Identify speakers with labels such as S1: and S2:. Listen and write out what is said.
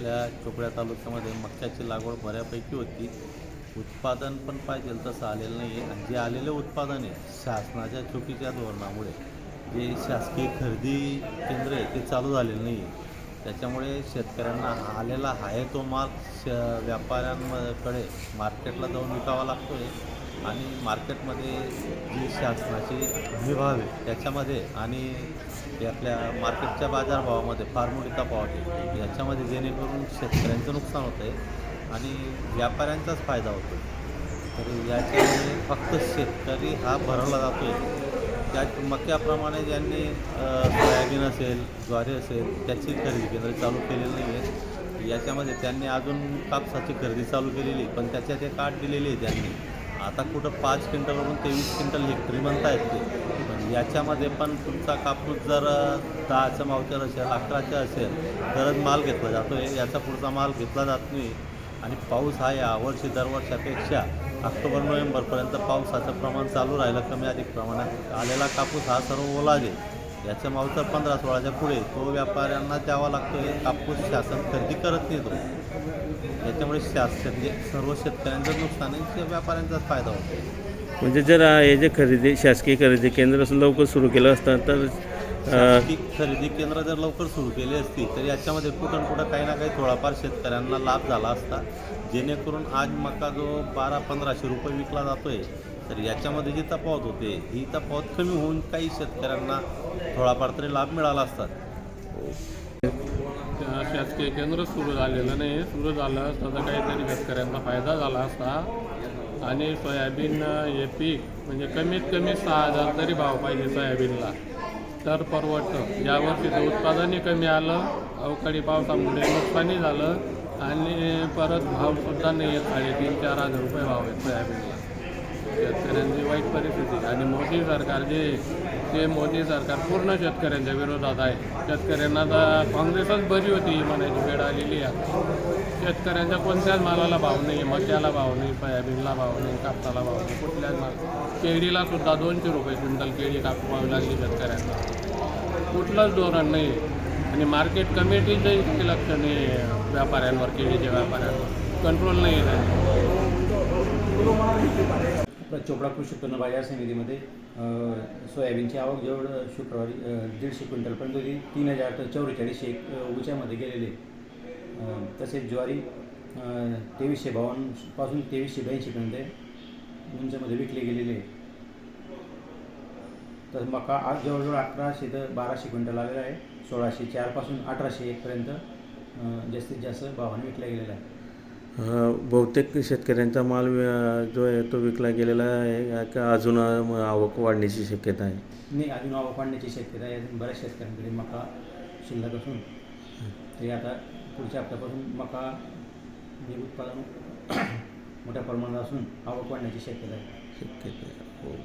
S1: आपल्या चोपड्या तालुक्यामध्ये मक्याची लागवड बऱ्यापैकी होती. उत्पादन पण पाहिजे तसं आलेलं नाही आहे आणि जे आलेलं उत्पादन आहे शासनाच्या चुकीच्या धोरणामुळे जे शासकीय खरेदी केंद्र आहे ते चालू झालेलं नाही आहे त्याच्यामुळे शेतकऱ्यांना आलेला आहे तो माल श व्यापाऱ्यांकडे मार्केटला जाऊन विकावा लागतो आहे आणि मार्केटमध्ये जी शासनाची हमीभाव आहे. त्याच्यामध्ये आणि हे आपल्या मार्केटच्या बाजारभावामध्ये फार मोठी तफावत आहे याच्यामध्ये जेणेकरून शेतकऱ्यांचं नुकसान होतं आहे आणि व्यापाऱ्यांचाच फायदा होतो तर याच्यामध्ये फक्त शेतकरी हा भरवला जातो आहे त्या मक्याप्रमाणे ज्यांनी सोयाबीन असेल ज्वारी असेल त्याची खरेदी केंद्र चालू केलेली नाही आहे याच्यामध्ये त्यांनी अजून कापसाची खरेदी चालू केलेली आहे, पण त्याच्यात एक आठ दिलेली आहे त्यांनी. आता कुठं पाच क्विंटलवरून तेवीस क्विंटल हेक्टरी म्हणता ते. याच्यामध्ये पण तुमचा कापूस जर दहाच्या मावचर असेल अकराच्या असेल तरच माल घेतला जातो. आहे याचा पुढचा माल घेतला जात नाही. आणि पाऊस हा यावर्षी दरवर्षापेक्षा ऑक्टोबर नोव्हेंबरपर्यंत पावसाचं प्रमाण चालू राहिलं कमी अधिक प्रमाणात आलेला कापूस हा सर्व ओला आहे याच्या मावतर पंधरा सोळाच्या पुढे तो व्यापाऱ्यांना द्यावा लागतो. हे कापूस शासन खरेदी करत नाही तो. याच्यामुळे शासन म्हणजे सर्व शेतकऱ्यांचं नुकसान आहे व्यापाऱ्यांचाच फायदा होतो.
S2: म्हणजे जर हे जे खरेदी शासकीय खरेदी केंद्र असं लवकर सुरू केलं असतं तर
S1: शासकीय खरेदी केंद्र जर लवकर सुरू केली असती तर याच्यामध्ये कुठं कुठं काही ना काही थोडाफार शेतकऱ्यांना लाभ झाला असता. जेणेकरून आज मका जो बारा पंधराशे रुपये विकला जातोय तर याच्यामध्ये जी तफावत होते ही तफावत कमी होऊन काही शेतकऱ्यांना थोडाफार तरी लाभ मिळाला असतात
S3: त्या शासकीय केंद्र सुरू झालेलं नाही. सुरू झालं असतं तर काहीतरी शेतकऱ्यांना फायदा झाला असता. आणि सोयाबीन हे पीक म्हणजे कमीत कमी सहा हजार तरी भाव पाहिजे सोयाबीनला. तर परवडतं. यावर्षीचं उत्पादनही कमी आलं अवकाळी पावसामुळे नुकसानही झालं आणि परत भावसुद्धा नाही आहेत साडेतीन चार हजार रुपये भाव आहेत सोयाबीनला. शेतकऱ्यांची वाईट परिस्थिती. आणि मोदी सरकार जे ते मोदी सरकार पूर्ण शेतकऱ्यांच्या विरोधात आहे. शेतकऱ्यांना तर काँग्रेसच बरी होती ही म्हणायची वेळ आलेली आहे. शेतकऱ्यांच्या कोणत्याच मालाला भाव नाही मक्याला भाव नाही सोयाबीनला भाव नाही कापसाला भाव नाही कुठल्याच माल. केळीला सुद्धा दोनशे रुपये क्विंटल केळी कापवावी लागली शेतकऱ्यांना. कुठलंच धोरण नाही. आणि मार्केट कमिटीचं इतके लक्ष नाही आहे व्यापाऱ्यांवर केळीच्या व्यापाऱ्यांवर. कंट्रोल नाही आहे
S4: चोपडा कृषी उत्पन्न बाजार समितीमध्ये सोयाबीनची आवक जवळ शुक्रवारी दीडशे दीडशे क्विंटलपर्यंत होती तीन हजार तर चौवेचाळीसशे एक उच्यामध्ये गेलेले. तसेच ज्वारी तेवीसशे बावन्नपासून तेवीसशे ब्याऐंशीपर्यंत उंचमध्ये विकले गेलेले तर मका आज जवळजवळ अकराशे तर बाराशे क्विंटल आलेला आहे. सोळाशे चारपासून अठराशे एकपर्यंत जास्तीत जास्त भावाने विकला गेलेला आहे.
S2: बहुतेक शेतकऱ्यांचा माल जो आहे तो विकला गेलेला आहे. का अजून आवक वाढण्याची शक्यता आहे?
S4: नाही अजून आवक वाढण्याची शक्यता आहे. अजून बऱ्याच शेतकऱ्यांकडे मका शिल्लक असून ते आता पुढच्या हप्त्यापासून मका हे उत्पादन मोठ्या प्रमाणात असून आवक वाढण्याची शक्यता आहे.
S2: शक्यता आहे. हो.